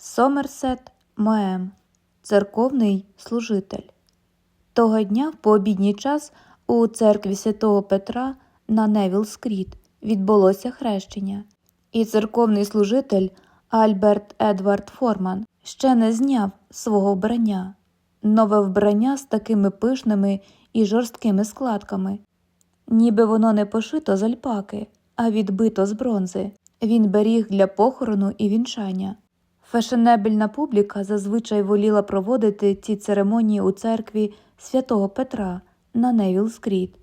Сомерсет Моем, церковний служитель. Того дня в пообідній час у церкві святого Петра на Невіл-скріт відбулося хрещення, і церковний служитель Альберт Едвард Форман ще не зняв свого вбрання, нове вбрання з такими пишними і жорсткими складками, ніби воно не пошито з альпаки, а відбито з бронзи. Він беріг для похорону і вінчання. Фешенебельна публіка зазвичай воліла проводити ці церемонії у церкві святого Петра на Невіл-скріт.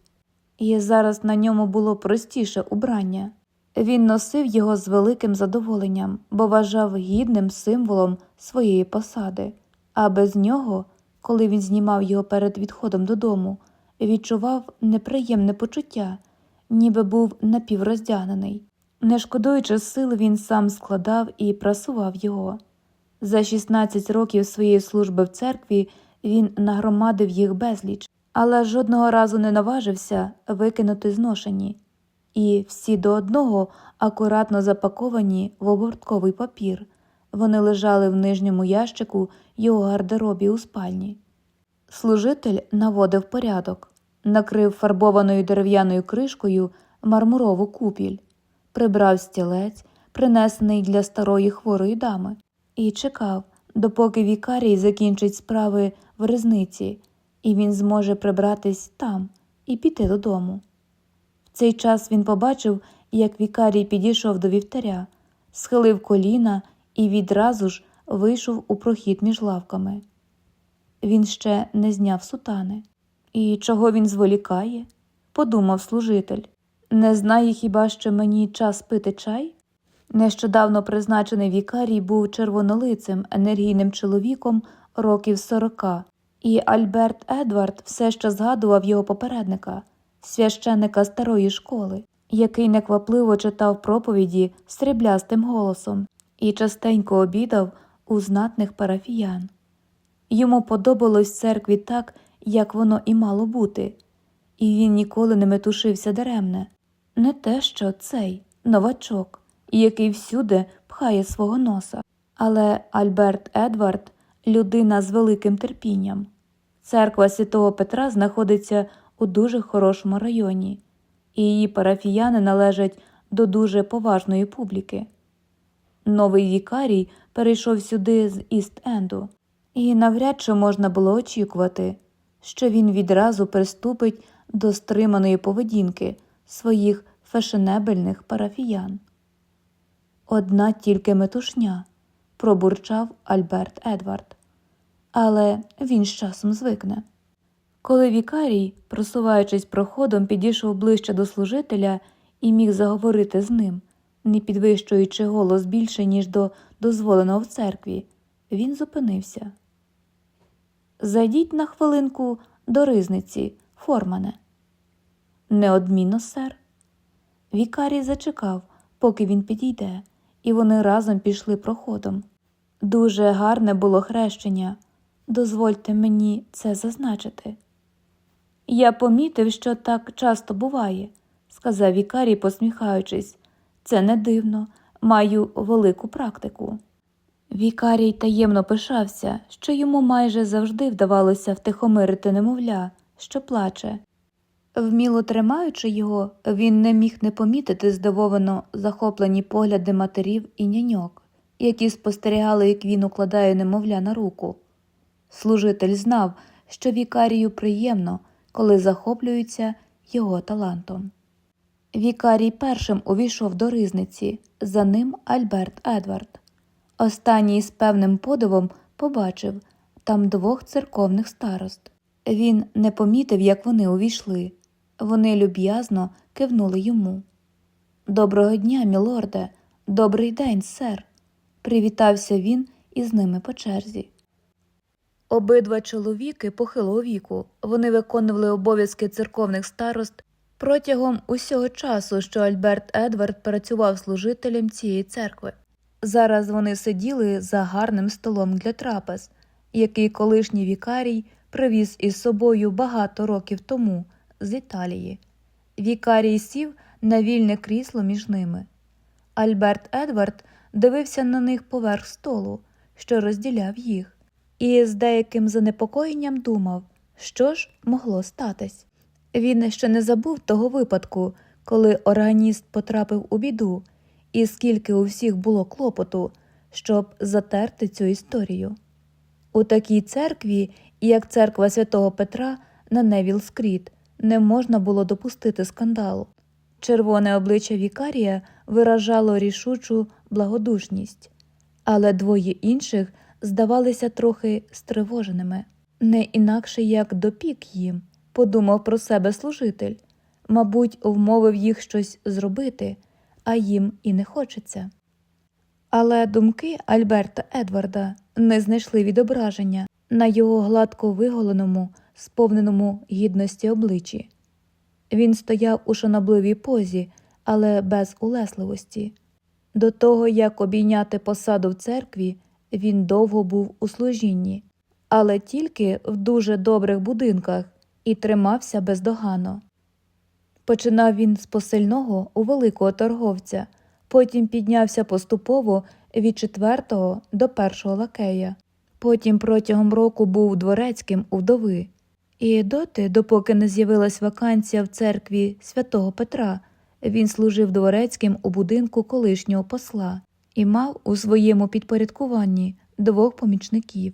І зараз на ньому було простіше убрання. Він носив його з великим задоволенням, бо вважав гідним символом своєї посади, а без нього, коли він знімав його перед відходом додому, відчував неприємне почуття, ніби був напівроздягнений. Не шкодуючи сил, він сам складав і прасував його. За 16 років своєї служби в церкві він нагромадив їх безліч, але жодного разу не наважився викинути зношені, і всі до одного акуратно запаковані в обгортковий папір. Вони лежали в нижньому ящику його гардеробі у спальні. Служитель наводив порядок, накрив фарбованою дерев'яною кришкою мармурову купіль, прибрав стілець, принесений для старої хворої дами, і чекав, допоки вікарій закінчить справи в ризниці, і він зможе прибратись там і піти додому. В цей час він побачив, як вікарій підійшов до вівтаря, схилив коліна і відразу ж вийшов у прохід між лавками. Він ще не зняв сутани. І чого він зволікає? подумав служитель. Не знає хіба що мені час пити чай? Нещодавно призначений вікарій був червонолицим, енергійним чоловіком років сорока, і Альберт Едвард все ще згадував його попередника, священника старої школи, який неквапливо читав проповіді сріблястим голосом і частенько обідав у знатних парафіян. Йому подобалось церкві так, як воно і мало бути, і він ніколи не метушився даремне, не те, що цей новачок, який всюди пхає свого носа. Але Альберт Едвард людина з великим терпінням. Церква святого Петра знаходиться у дуже хорошому районі, і її парафіяни належать до дуже поважної публіки. Новий вікарій перейшов сюди з Іст-Енду, і навряд чи можна було очікувати, що він відразу приступить до стриманої поведінки своїх фешенебельних парафіян. Одна тільки метушня, пробурчав Альберт Едвард, але він з часом звикне. Коли вікарій, просуваючись проходом, підійшов ближче до служителя і міг заговорити з ним, не підвищуючи голос більше, ніж до дозволеного в церкві, він зупинився. Зайдіть на хвилинку до ризниці, формане. Неодмінно, сер. Вікарій зачекав, поки він підійде, і вони разом пішли проходом. Дуже гарне було хрещення. Дозвольте мені це зазначити. Я помітив, що так часто буває, сказав Вікарій, посміхаючись. Це не дивно, маю велику практику. Вікарій таємно пишався, що йому майже завжди вдавалося втихомирити немовля, що плаче. Вміло тримаючи його, він не міг не помітити здивовано захоплені погляди матерів і няньок, які спостерігали, як він укладає немовля на руку. Служитель знав, що вікарію приємно, коли захоплюються його талантом. Вікарій першим увійшов до ризниці, за ним Альберт Едвард. Останній з певним подивом побачив там двох церковних старост. Він не помітив, як вони увійшли. Вони люб'язно кивнули йому. Доброго дня, мілорде, добрий день, сер. Привітався він із ними по черзі. Обидва чоловіки похилого віку. Вони виконували обов'язки церковних старост протягом усього часу, що Альберт Едвард працював служителем цієї церкви. Зараз вони сиділи за гарним столом для трапез, який колишній вікарій привіз із собою багато років тому з Італії. Вікарій сів на вільне крісло між ними. Альберт Едвард дивився на них поверх столу, що розділяв їх, і з деяким занепокоєнням думав, що ж могло статись. Він ще не забув того випадку, коли органіст потрапив у біду, і скільки у всіх було клопоту, щоб затерти цю історію. У такій церкві, як церква святого Петра на Невіл-скріт, не можна було допустити скандалу. Червоне обличчя Вікарія виражало рішучу благодушність, але двоє інших здавалися трохи стривоженими, не інакше як допік їм, подумав про себе служитель, мабуть, вмовив їх щось зробити, а їм і не хочеться. Але думки Альберта Едварда не знайшли відображення на його гладко виголеному, сповненому гідності обличчі. Він стояв у шанобливій позі, але без улесливості. До того, як обійняти посаду в церкві, він довго був у служінні, але тільки в дуже добрих будинках і тримався бездоганно. Починав він з посильного у великого торговця, потім піднявся поступово від четвертого до першого лакея, потім протягом року був дворецьким у вдови. І доти, допоки не з'явилась вакансія в церкві святого Петра, він служив дворецьким у будинку колишнього посла і мав у своєму підпорядкуванні двох помічників.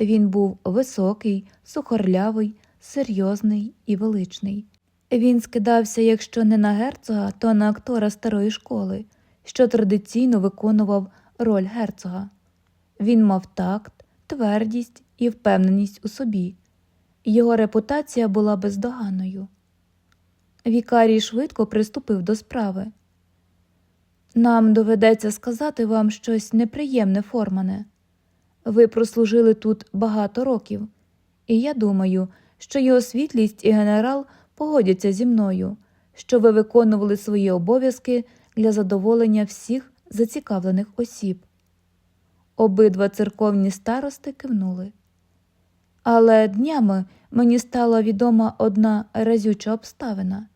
Він був високий, сухорлявий, серйозний і величний. Він скидався, якщо не на герцога, то на актора старої школи, що традиційно виконував роль герцога. Він мав такт, твердість і впевненість у собі. Його репутація була бездоганною. Вікарій швидко приступив до справи. Нам доведеться сказати вам щось неприємне, Формане. Ви прослужили тут багато років, і я думаю, що його світлість і генерал погодяться зі мною, що ви виконували свої обов'язки для задоволення всіх зацікавлених осіб. Обидва церковні старости кивнули. Але днями мені стала відома одна разюча обставина,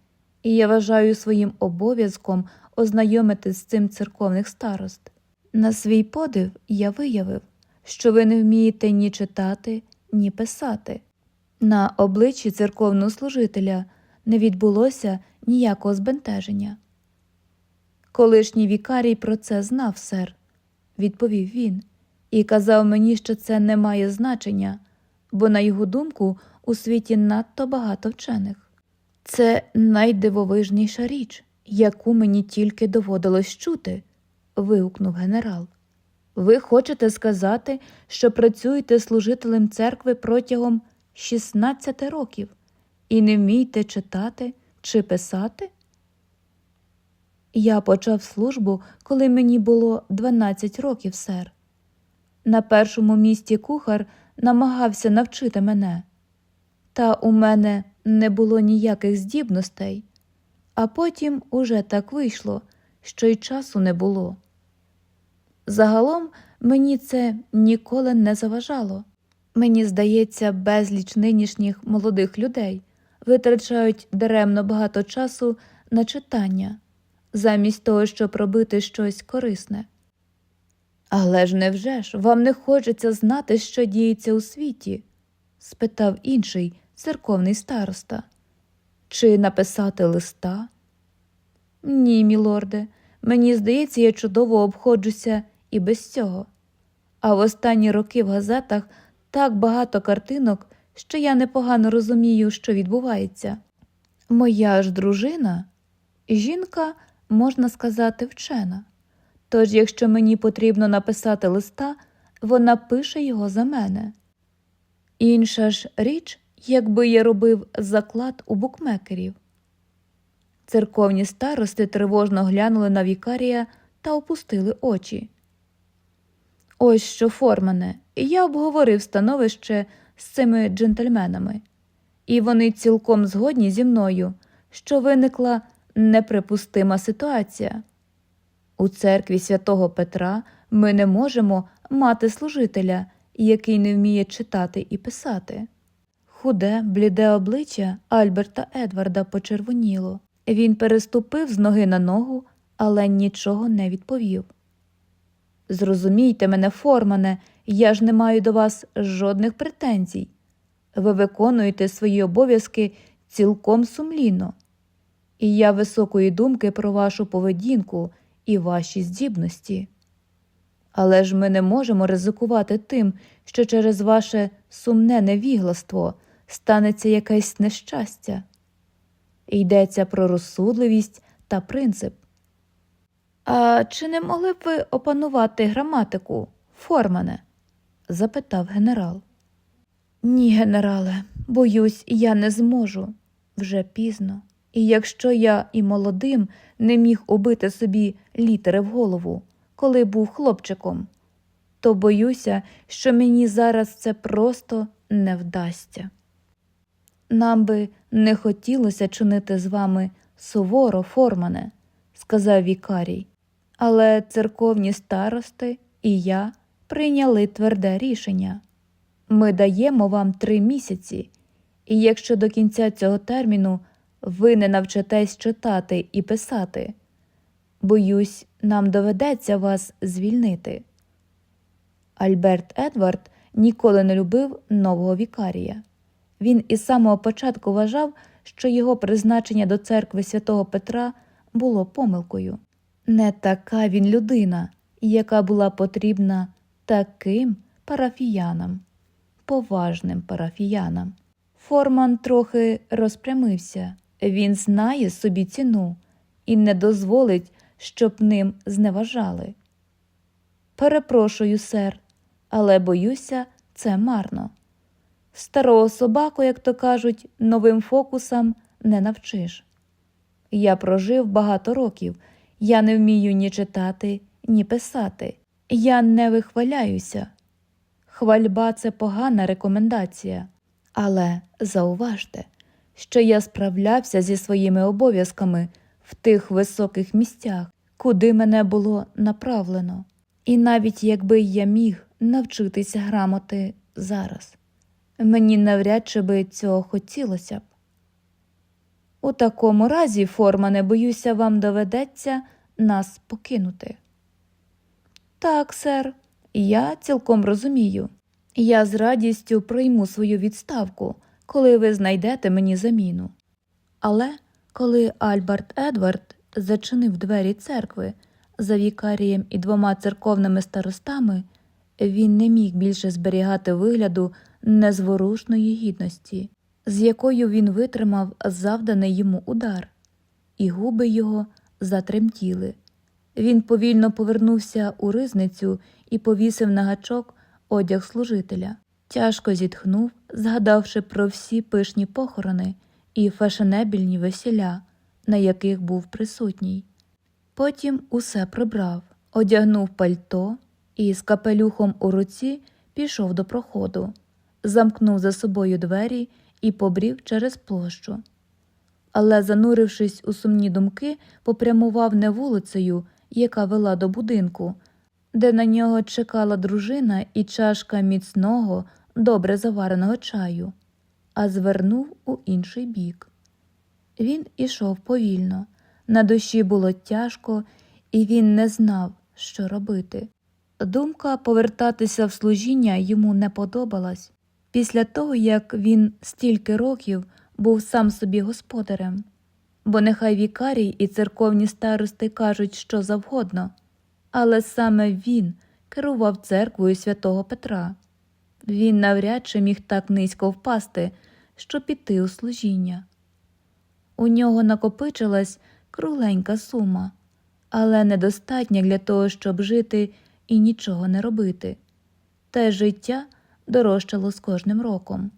і я вважаю своїм обов'язком ознайомити з цим церковних старост. На свій подив я виявив, що ви не вмієте ні читати, ні писати. На обличчі церковного служителя не відбулося ніякого збентеження. Колишній вікарій про це знав, сер, відповів він, і казав мені, що це не має значення, бо, на його думку, у світі надто багато вчених. Це найдивовижніша річ, яку мені тільки доводилось чути, вигукнув генерал. Ви хочете сказати, що працюєте служителем церкви протягом 16 років і не вмієте читати чи писати? Я почав службу, коли мені було 12 років, сер. На першому місці кухар намагався навчити мене, та у мене не було ніяких здібностей, а потім уже так вийшло, що й часу не було. Загалом мені це ніколи не заважало. Мені здається, безліч нинішніх молодих людей витрачають даремно багато часу на читання, замість того, щоб робити щось корисне. Але ж невже ж вам не хочеться знати, що діється у світі? спитав інший церковний староста. Чи написати листа? Ні, мілорде, мені здається, я чудово обходжуся і без цього. А в останні роки в газетах так багато картинок, що я непогано розумію, що відбувається. Моя ж дружина, жінка, можна сказати, вчена. Тож, якщо мені потрібно написати листа, вона пише його за мене. Інша ж річ, якби я робив заклад у букмекерів. Церковні старости тривожно глянули на вікарія та опустили очі. Ось що, Формане, я обговорив становище з цими джентльменами, і вони цілком згодні зі мною, що виникла неприпустима ситуація. У церкві святого Петра ми не можемо мати служителя, який не вміє читати і писати. Худе, бліде обличчя Альберта Едварда почервоніло. Він переступив з ноги на ногу, але нічого не відповів. Зрозумійте мене, Формане, я ж не маю до вас жодних претензій. Ви виконуєте свої обов'язки цілком сумлінно. І я високої думки про вашу поведінку і ваші здібності. Але ж ми не можемо ризикувати тим, що через ваше сумне невігластво станеться якесь нещастя. Йдеться про розсудливість та принцип. А чи не могли б ви опанувати граматику, Формане? запитав генерал. Ні, генерале, боюсь, я не зможу. Вже пізно. І якщо я і молодим не міг убити собі літери в голову, коли був хлопчиком, то боюся, що мені зараз це просто не вдасться. Нам би не хотілося чинити з вами суворо, формане, сказав вікарій, але церковні старости і я прийняли тверде рішення. Ми даємо вам три місяці, і якщо до кінця цього терміну ви не навчитесь читати і писати, боюсь, нам доведеться вас звільнити. Альберт Едвард ніколи не любив нового вікарія. Він із самого початку вважав, що його призначення до церкви святого Петра було помилкою. Не така він людина, яка була потрібна таким парафіянам, поважним парафіянам. Форман трохи розпрямився. Він знає собі ціну і не дозволить, щоб ним зневажали. Перепрошую, сер, але боюся, це марно. Старого собаку, як то кажуть, новим фокусам не навчиш. Я прожив багато років, я не вмію ні читати, ні писати. Я не вихваляюся. Хвальба це погана рекомендація, але зауважте, що я справлявся зі своїми обов'язками в тих високих місцях, куди мене було направлено. І навіть якби я міг навчитися грамоти зараз, мені навряд чи би цього хотілося б. У такому разі, Формане, боюся, вам доведеться нас покинути. Так, сер, я цілком розумію. Я з радістю прийму свою відставку, коли ви знайдете мені заміну. Але коли Альберт Едвард зачинив двері церкви за вікарієм і двома церковними старостами, він не міг більше зберігати вигляду незворушної гідності, з якою він витримав завданий йому удар, і губи його затремтіли. Він повільно повернувся у ризницю і повісив на гачок одяг служителя. Тяжко зітхнув, згадавши про всі пишні похорони і фешенебільні весіля, на яких був присутній. Потім усе прибрав, одягнув пальто і з капелюхом у руці пішов до проходу, замкнув за собою двері і побрів через площу. Але, занурившись у сумні думки, попрямував не вулицею, яка вела до будинку, де на нього чекала дружина і чашка міцного, добре завареного чаю, а звернув у інший бік. Він ішов повільно, на душі було тяжко, і він не знав, що робити. Думка повертатися в служіння йому не подобалась після того, як він стільки років був сам собі господарем, бо нехай вікарій і церковні старости кажуть що завгодно, але саме він керував церквою святого Петра. Він навряд чи міг так низько впасти, щоб піти у служіння. У нього накопичилась кругленька сума, але недостатня для того, щоб жити і нічого не робити. Те життя дорожчало з кожним роком.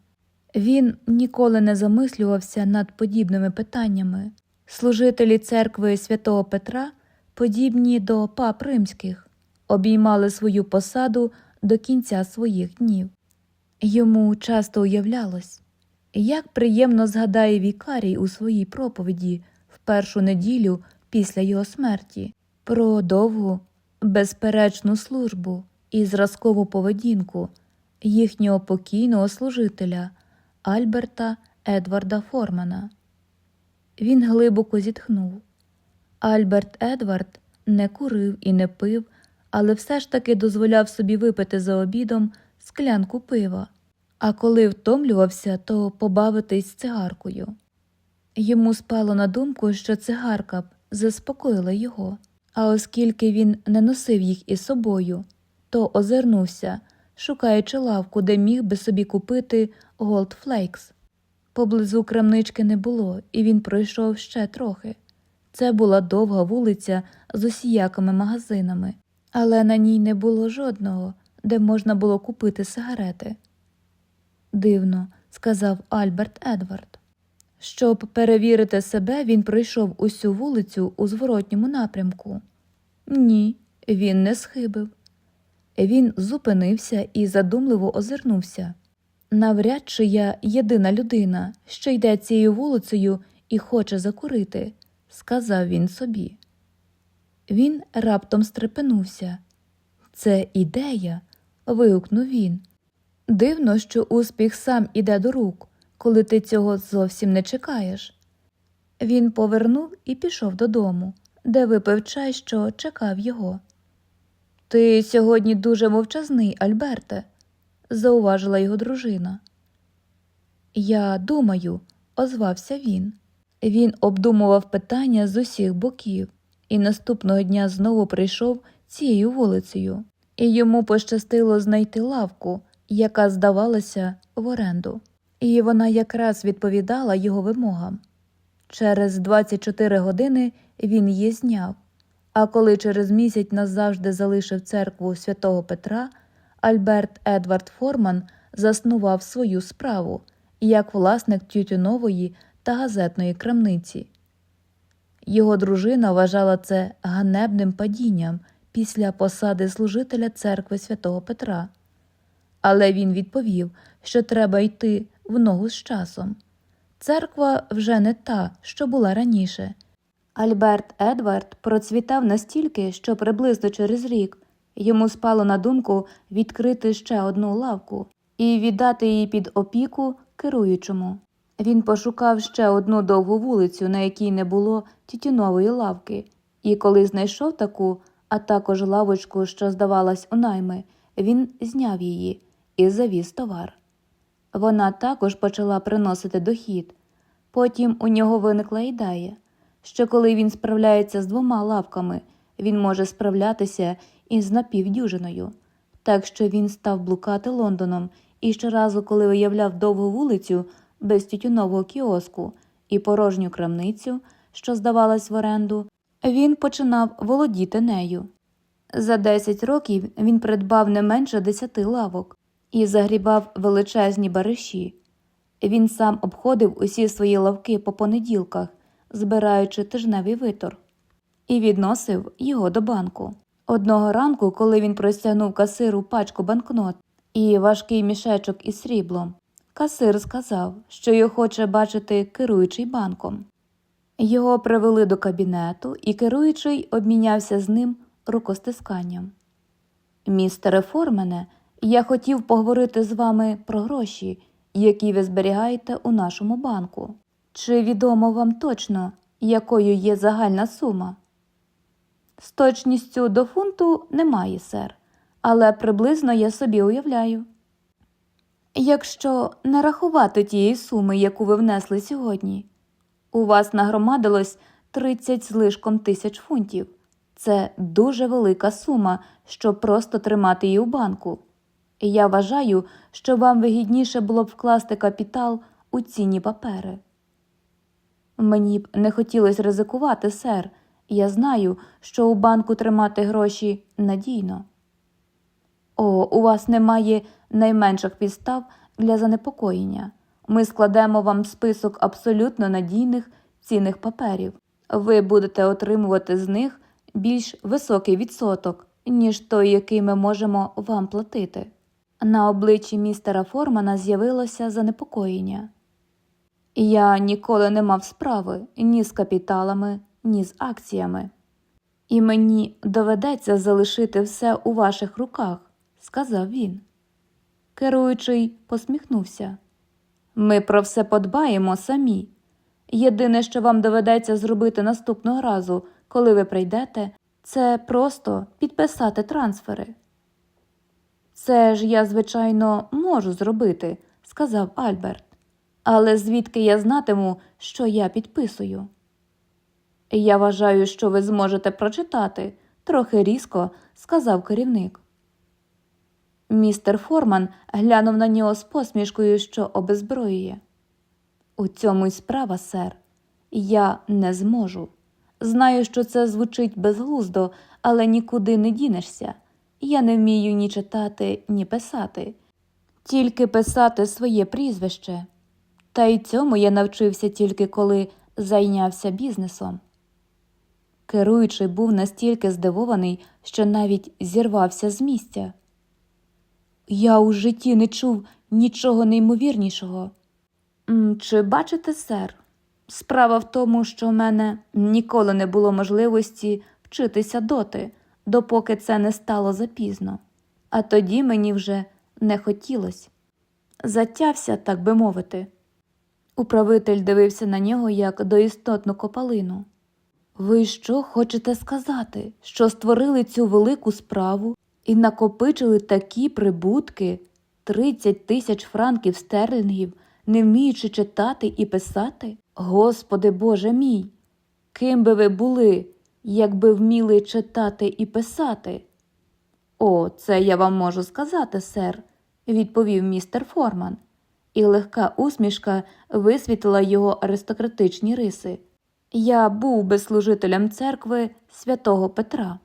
Він ніколи не замислювався над подібними питаннями. Служителі церкви святого Петра, подібні до пап римських, обіймали свою посаду до кінця своїх днів. Йому часто уявлялось, як приємно згадає вікарій у своїй проповіді в першу неділю після його смерті про довгу, безперечну службу і зразкову поведінку їхнього покійного служителя Альберта Едварда Формана. Він глибоко зітхнув. Альберт Едвард не курив і не пив, але все ж таки дозволяв собі випити за обідом склянку пива, а коли втомлювався, то побавитись цигаркою. Йому спало на думку, що цигарка б заспокоїла його, а оскільки він не носив їх із собою, то озирнувся, шукаючи лавку, де міг би собі купити Flakes. Поблизу крамнички не було, і він пройшов ще трохи. Це була довга вулиця з усіякими магазинами, але на ній не було жодного, де можна було купити сигарети. Дивно, сказав Альберт Едвард. Щоб перевірити себе, він пройшов усю вулицю у зворотньому напрямку. Ні, він не схибив. Він зупинився і задумливо озирнувся. Навряд чи я єдина людина, що йде цією вулицею і хоче закурити, сказав він собі. Він раптом стрепенувся. Це ідея. вигукнув він. Дивно, що успіх сам іде до рук, коли ти цього зовсім не чекаєш. Він повернув і пішов додому, де випив чай, що чекав його. Ти сьогодні дуже мовчазний, Альберте, зауважила його дружина. Я думаю, озвався він. Він обдумував питання з усіх боків і наступного дня знову прийшов цією вулицею, і йому пощастило знайти лавку, яка здавалася в оренду, і вона якраз відповідала його вимогам. Через 24 години він її зняв, а коли через місяць назавжди залишив церкву святого Петра, Альберт Едвард Форман заснував свою справу як власник тютюнової та газетної крамниці. Його дружина вважала це ганебним падінням після посади служителя церкви святого Петра. Але він відповів, що треба йти в ногу з часом. Церква вже не та, що була раніше. Альберт Едвард процвітав настільки, що приблизно через рік йому спало на думку відкрити ще одну лавку і віддати її під опіку керуючому. Він пошукав ще одну довгу вулицю, на якій не було тютюнової лавки, і коли знайшов таку, а також лавочку, що здавалась у найми, він зняв її і завіз товар. Вона також почала приносити дохід. Потім у нього виникла ідея, що коли він справляється з двома лавками, він може справлятися із напівдюжиною. Так що він став блукати Лондоном і щоразу, коли виявляв довгу вулицю без тютюнового кіоску і порожню крамницю, що здавалась в оренду, він починав володіти нею. За 10 років він придбав не менше десяти лавок і загрібав величезні бариші. Він сам обходив усі свої лавки по понеділках, збираючи тижневий витор, і відносив його до банку. Одного ранку, коли він простягнув касиру пачку банкнот і важкий мішечок із сріблом, касир сказав, що його хоче бачити керуючий банком. Його привели до кабінету, і керуючий обмінявся з ним рукостисканням. Містере Формене, я хотів поговорити з вами про гроші, які ви зберігаєте у нашому банку. Чи відомо вам точно, якою є загальна сума? З точністю до фунту немає, сер, але приблизно я собі уявляю. Якщо не рахувати тієї суми, яку ви внесли сьогодні, у вас нагромадилось 30 з лишком тисяч фунтів. Це дуже велика сума, щоб просто тримати її у банку. Я вважаю, що вам вигідніше було б вкласти капітал у цінні папери. Мені б не хотілося ризикувати, сер. Я знаю, що у банку тримати гроші надійно. О, у вас немає найменших підстав для занепокоєння. Ми складемо вам список абсолютно надійних цінних паперів. Ви будете отримувати з них більш високий відсоток, ніж той, який ми можемо вам платити. На обличчі містера Формана з'явилося занепокоєння. Я ніколи не мав справи ні з капіталами, ні з акціями. І мені доведеться залишити все у ваших руках, сказав він. Керуючий посміхнувся. Ми про все подбаємо самі. Єдине, що вам доведеться зробити наступного разу, коли ви прийдете, це просто підписати трансфери. Це ж я, звичайно, можу зробити, сказав Альберт. Але звідки я знатиму, що я підписую? Я вважаю, що ви зможете прочитати, трохи різко сказав керівник. Містер Форман глянув на нього з посмішкою, що обезброює. У цьому й справа, сер. Я не зможу. Знаю, що це звучить безглуздо, але нікуди не дінешся. Я не вмію ні читати, ні писати, тільки писати своє прізвище. Та й цьому я навчився тільки коли зайнявся бізнесом. Керуючий був настільки здивований, що навіть зірвався з місця. Я у житті не чув нічого неймовірнішого. Чи бачите, сер? Справа в тому, що в мене ніколи не було можливості вчитися доти, допоки це не стало запізно, а тоді мені вже не хотілось. Затявся, так би мовити. Управитель дивився на нього як до істотну копалину. Ви що хочете сказати, що створили цю велику справу і накопичили такі прибутки 30 тисяч франків стерлінгів, не вміючи читати і писати? Господи Боже мій! Ким би ви були, якби вміли читати і писати? О, це я вам можу сказати, сер, відповів містер Форман, і легка усмішка висвітлила його аристократичні риси. Я був би служителем церкви святого Петра.